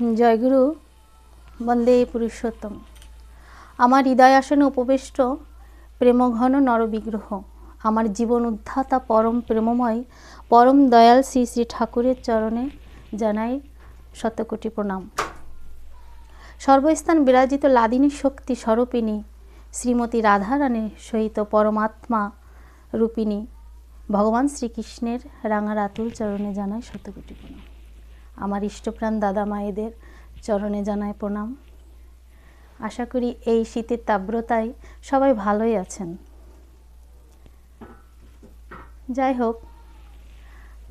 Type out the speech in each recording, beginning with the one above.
জয়গুরু বন্দে পুরুষোত্তম। আমার হৃদয় আসনে উপবিষ্ট প্রেমঘন নরবিগ্রহ। আমার জীবন উদ্ধাতা পরম প্রেমময়, পরম দয়াল শ্রী শ্রী ঠাকুরের চরণে জানাই শতকোটি প্রণাম। সর্বস্থান বিরাজিত লাদিনী শক্তি স্বরূপিণী, শ্রীমতী রাধারানীর সহিত পরমাত্মা রূপিণী, ভগবান শ্রীকৃষ্ণের রাঙা রাতুল চরণে জানায় শতকোটি প্রণাম। আমার ইষ্টপ্রাণ দাদা মায়েদের চরণে জানায় প্রণাম। আশা করি এই শীতের তীব্রতায় সবাই ভালোই আছেন। যাই হোক,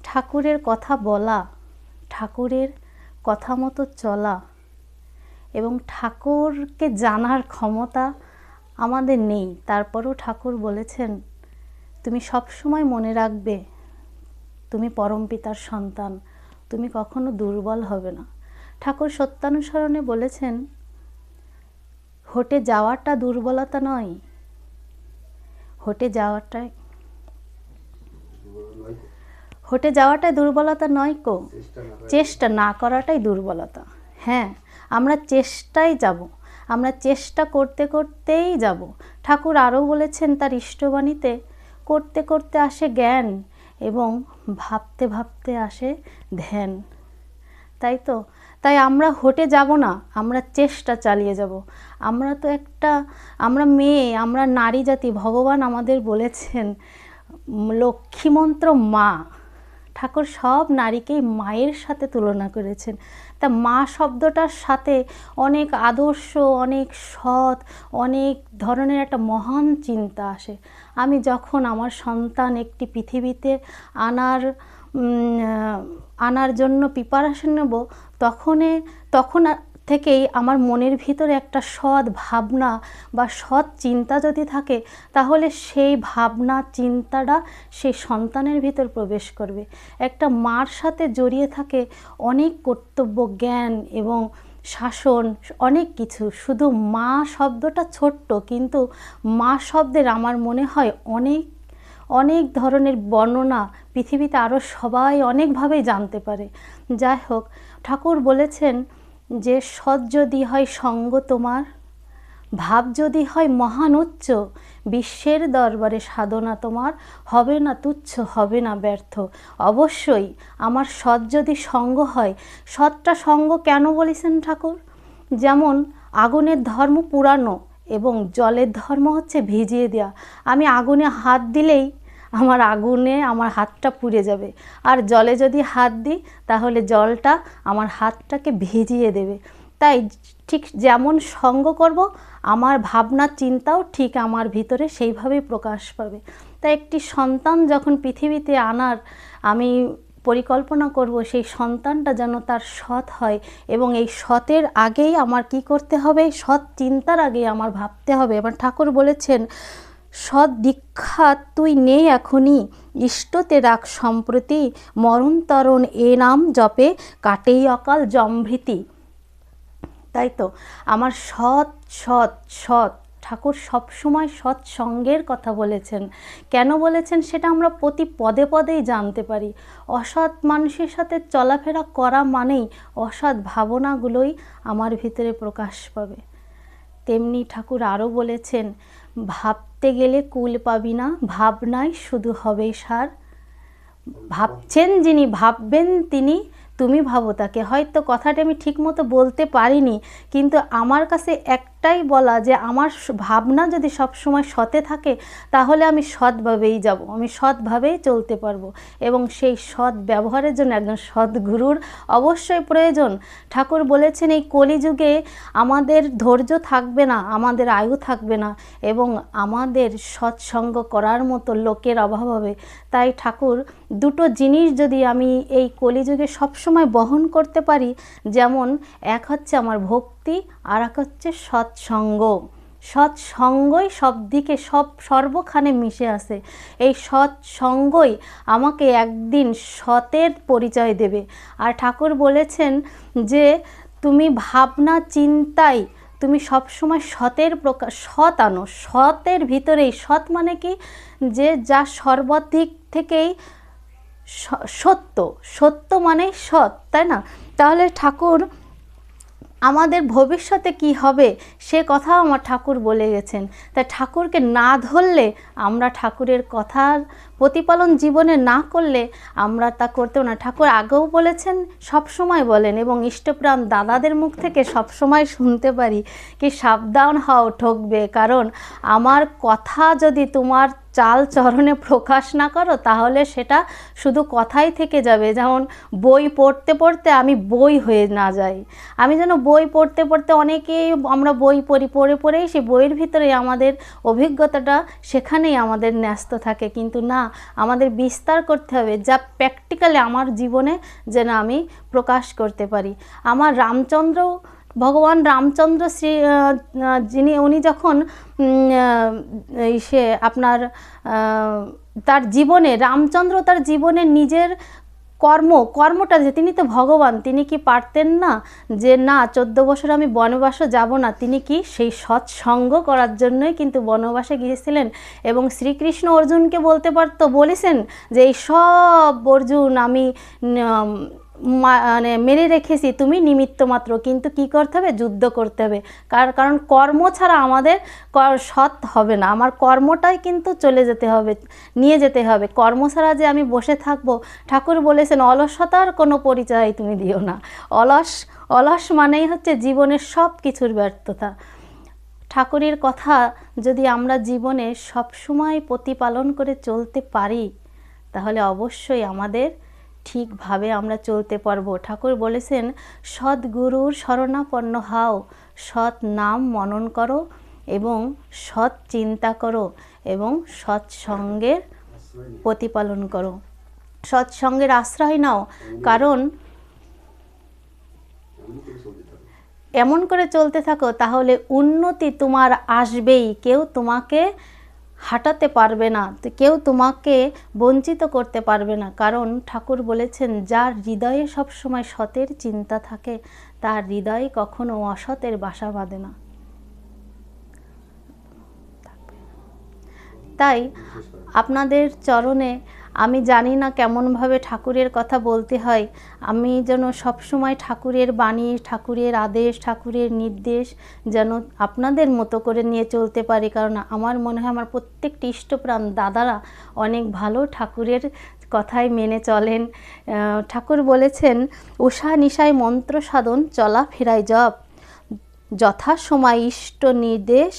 ঠাকুরের কথা বলা, ঠাকুরের কথা মতো চলা এবং ঠাকুরকে জানার ক্ষমতা আমাদের নেই। তারপরও ঠাকুর বলেছেন, তুমি সবসময় মনে রাখবে, তুমি পরম পিতার সন্তান। তুমি কখনো দুর্বল হবে না। ঠাকুর সত্যানুসরণে বলেছেন, হোটে যাওয়াটা দুর্বলতা নয়। হোটে যাওয়াটাই হোটে যাওয়াটাই দুর্বলতা নয় কো? চেষ্টা না করাটাই দুর্বলতা। হ্যাঁ আমরা চেষ্টায় যাব। আমরা চেষ্টা করতে করতেই যাব। ঠাকুর আরও বলেছেন তার ইষ্টবাণীতে, করতে করতে আসে জ্ঞান এবং ভাবতে ভাবতে আসে ধ্যান। তাই তো? তাই আমরা হটে যাব না, আমরা চেষ্টা চালিয়ে যাব। আমরা তো একটা, আমরা মেয়ে, আমরা নারী জাতি, ভগবান আমাদের বলেছেন, লক্ষ্মীমন্ত্র মা। ঠাকুর সব নারীকেই মায়ের সাথে তুলনা করেছেন। তা মা শব্দটার সাথে অনেক আদর্শ, অনেক সৎ, অনেক ধরনের একটা মহান চিন্তা আসে। আমি যখন আমার সন্তান একটি পৃথিবীতে আনার আনার জন্য প্রিপারেশন নেব, তখনে, তখন থেকেই আমার মনের ভিতরে একটা সৎ ভাবনা বা সৎ চিন্তা যদি থাকে, তাহলে সেই ভাবনা, চিন্তাটা সেই সন্তানের ভিতর প্রবেশ করবে। একটা মার সাথে জড়িয়ে থাকে অনেক কর্তব্য, জ্ঞান এবং শাসন, অনেক কিছু। শুধু মা শব্দটা ছোট্ট, কিন্তু মা শব্দের আমার মনে হয় অনেক অনেক ধরনের বর্ণনা পৃথিবীতে আরও সবাই অনেকভাবেই জানতে পারে। যাই হোক, ঠাকুর বলেছেন যে সৎ যদি হয় সঙ্গ তোমার, ভাব যদি হয় মহান উচ্চ, বিশ্বের দরবারে সাধনা তোমার, হবে না তুচ্ছ, হবে না ব্যর্থ। অবশ্যই আমার সৎ যদি সঙ্গ হয়, সৎটা সঙ্গ কেন বলেছেন ঠাকুর? যেমন আগুনের ধর্ম পুরানো এবং জলের ধর্ম হচ্ছে ভিজিয়ে দেওয়া। আমি আগুনে হাত দিলেই আমার আগুনে আমার হাতটা পুড়ে যাবে। আর জলে যদি হাত দিই, তাহলে জলটা আমার হাতটাকে ভিজিয়ে দেবে। তাই ঠিক যেমন সঙ্গ করব, আমার ভাবনা, চিন্তাও ঠিক আমার ভিতরে সেইভাবেই প্রকাশ পাবে। তাই একটি সন্তান যখন পৃথিবীতে আনার আমি পরিকল্পনা করব, সেই সন্তানটা যেন তার সৎ হয় এবং এই সতের আগেই আমার কি করতে হবে? সৎ চিন্তার আগেই আমার ভাবতে হবে। এবার ঠাকুর বলেছেন সৎ দীক্ষা তুই নেই এখনই। ইষ্টতে রাখ সম্প্রতি, মরণ তরণ এ নাম জপে, কাটেই অকাল জমভৃতি। তাই তো, আমার সৎ সৎ সৎ, ঠাকুর সবসময় সৎসঙ্গের কথা বলেছেন। কেন বলেছেন সেটা আমরা প্রতি পদে পদেই জানতে পারি। অসৎ মানুষের সাথে চলাফেরা করা মানেই অসৎ ভাবনাগুলোই আমার ভিতরে প্রকাশ পাবে। তেমনি ঠাকুর আরও বলেছেন ভাবতে গেলে কুল পাবি না, ভাবনায় শুধু হবে সার। ভাবছেন যিনি, ভাববেন তিনি, তুমি ভাবো তাকে। হয়তো কথাটা আমি ঠিকমতো বলতে পারিনি, কিন্তু আমার কাছে একটাই বলা যে আমার ভাবনা যদি সব সময় সতে থাকে, তাহলে আমি সৎভাবেই যাব। আমি সৎভাবেই চলতে পারব এবং সেই সৎ ব্যবহারের জন্য একজন সৎ গুরুর অবশ্যই প্রয়োজন। ঠাকুর বলেছেন, এই কলিযুগে আমাদের ধৈর্য থাকবে না, আমাদের আয়ু থাকবে না এবং আমাদের সৎসঙ্গ করার মতো লোকের অভাব হবে। তাই ঠাকুর, দুটো জিনিস যদি আমি এই কলিযুগে সবসময় বহন করতে পারি, যেমন এক হচ্ছে আমার ভক্তি, আর এক হচ্ছে সৎসঙ্গ। সৎসঙ্গই সব দিকে সব সর্বখানে মিশে আসে এই সৎসঙ্গই আমাকে একদিন সতের পরিচয় দেবে। আর ঠাকুর বলেছেন যে, তুমি ভাবনা চিন্তায় তুমি সবসময় সতের প্রকাশ সৎ আনো। সতের ভিতরেই, সৎ মানে কি? যে যা সর্বাধিক থেকেই সত্য। সত্য মানে সৎ, তাই না? তাহলে ঠাকুর আমাদের ভবিষ্যতে কি হবে? সে কথাও আমার ঠাকুর বলে গেছেন। তাই ঠাকুরকে না ধরলে আমরা ঠাকুরের কথার প্রতিপালন জীবনে না করলে আমরা তা করতেও না। ঠাকুর আগেও বলেছেন সব সময় বলেন এবং ইষ্টপ্রাণ দাদাদের মুখ থেকে সব সময় শুনতে পারি। কি সাবধান হও, ঠকবে। কারণ আমার কথা যদি তোমার চাল চরণে প্রকাশ না করো, তাহলে সেটা শুধু কথাই থেকে যাবে। যেমন, বই পড়তে পড়তে আমি বই হয়ে না যাই। আমি যেন বই পড়তে পড়তে অনেকেই আমরা বই পড়ি, পড়ে পড়েই সেই বইয়ের ভিতরে আমাদের অভিজ্ঞতাটা সেখানেই আমাদের ন্যস্ত থাকে। কিন্তু না, আমাদের বিস্তার করতে হবে, যা প্র্যাকটিক্যালি আমার জীবনে যেন আমি প্রকাশ করতে পারি। আমার রামচন্দ্র ভগবান রামচন্দ্র শ্রী যিনি, উনি যখন সে আপনার তার জীবনে, রামচন্দ্র তার জীবনে নিজের কর্ম, কর্মটা যে তিনি তো ভগবান, তিনি কি পারতেন না যে, না, চোদ্দ বছর আমি বনবাসে যাব না। তিনি কি সেই সৎসঙ্গ করার জন্যই কিন্তু বনবাসে গিয়েছিলেন এবং শ্রীকৃষ্ণ অর্জুনকে বলতে পারতো, বলেছেন যে, এই সব অর্জুন আমি মানে মেরে রেখেছি, তুমি নিমিত্ত মাত্র। কিন্তু কি করতে হবে? যুদ্ধ করতে হবে। কার- কারণ কর্ম ছাড়া আমাদের সৎ হবে না। আমার কর্মটাই কিন্তু চলে যেতে হবে, নিয়ে যেতে হবে। কর্ম ছাড়া যে আমি বসে থাকব, ঠাকুর বলেছেন, অলসতার কোনো পরিচয় তুমি দিও না। অলস অলস মানেই হচ্ছে জীবনের সব কিছুর ব্যর্থতা। ঠাকুরের কথা যদি আমরা জীবনে সবসময় প্রতিপালন করে চলতে পারি, তাহলে অবশ্যই আমাদের ঠিকভাবে আমরা চলতে পারব। ঠাকুর বলেছেন, সদ্গুরুর শরণাপন্ন হাও, সৎ নাম মনন করো এবং সৎ চিন্তা করো এবং সৎসঙ্গের প্রতিপালন করো। সৎসঙ্গের আশ্রয় নাও, কারণ এমন করে চলতে থাকো, তাহলে উন্নতি তোমার আসবেই। কেউ তোমাকে হাঁটাতে পারবে না। কেউ তোমাকে বঞ্চিত করতে পারবে না। কারণ ঠাকুর বলেছেন, যার হৃদয়ে সবসময় সতের চিন্তা থাকে, তার হৃদয়ে কখনো অসতের বাসা বাঁধে না। তাই আপনাদের চরণে আমি জানি না কেমনভাবে ঠাকুরের কথা বলতে হয়। আমি যেন সবসময় ঠাকুরের বাণী, ঠাকুরের আদেশ, ঠাকুরের নির্দেশ যেন আপনাদের মতো করে নিয়ে চলতে পারি। কারণ আমার মনে হয় আমার প্রত্যেকটি ইষ্টপ্রাণ দাদারা অনেক ভালো ঠাকুরের কথাই মেনে চলেন। ঠাকুর বলেছেন, উষা নিশায় মন্ত্র সাধন, চলা ফেরাই জপ। যথাসময় ইষ্ট নির্দেশ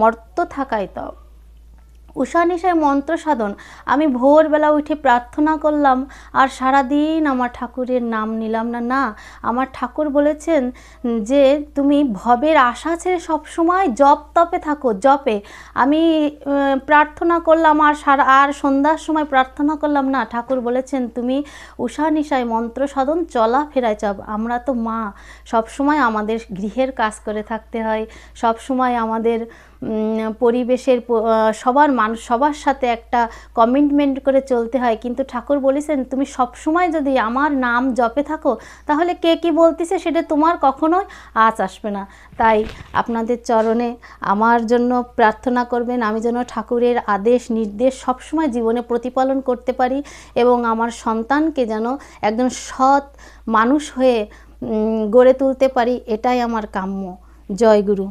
মর্ত থাকায় তব উষা নিশায় মন্ত্র সাধন। আমি ভোরবেলা উঠে প্রার্থনা করলাম, আর সারাদিন আমার ঠাকুরের নাম নিলাম না। না, আমার ঠাকুর বলেছেন যে, তুমি ভবের আশা ছেড়ে সবসময় জপ তপে থাকো, জপে। আমি প্রার্থনা করলাম, আর সারা, আর সন্ধ্যার সময় প্রার্থনা করলাম, না, ঠাকুর বলেছেন তুমি উষা নিশায় মন্ত্র সাধন, চলা ফেরায় চাপ। আমরা তো মা, সবসময় আমাদের গৃহের কাজ করে থাকতে হয়, সবসময় আমাদের পরিবেশের সবার মানুষ সবার সাথে একটা কমিটমেন্ট করে চলতে হয়। কিন্তু ঠাকুর বলেছেন, তুমি সবসময় যদি আমার নাম জপে থাকো, তাহলে কে কি বলতেছে সেটা তোমার কখনোই আজ আসবে না। তাই আপনাদের চরণে আমার জন্য প্রার্থনা করবেন, আমি যেন ঠাকুরের আদেশ, নির্দেশ সবসময় জীবনে প্রতিপালন করতে পারি এবং আমার সন্তানকে যেন একজন সৎ মানুষ হয়ে গড়ে তুলতে পারি, এটাই আমার কাম্য। জয় গুরু।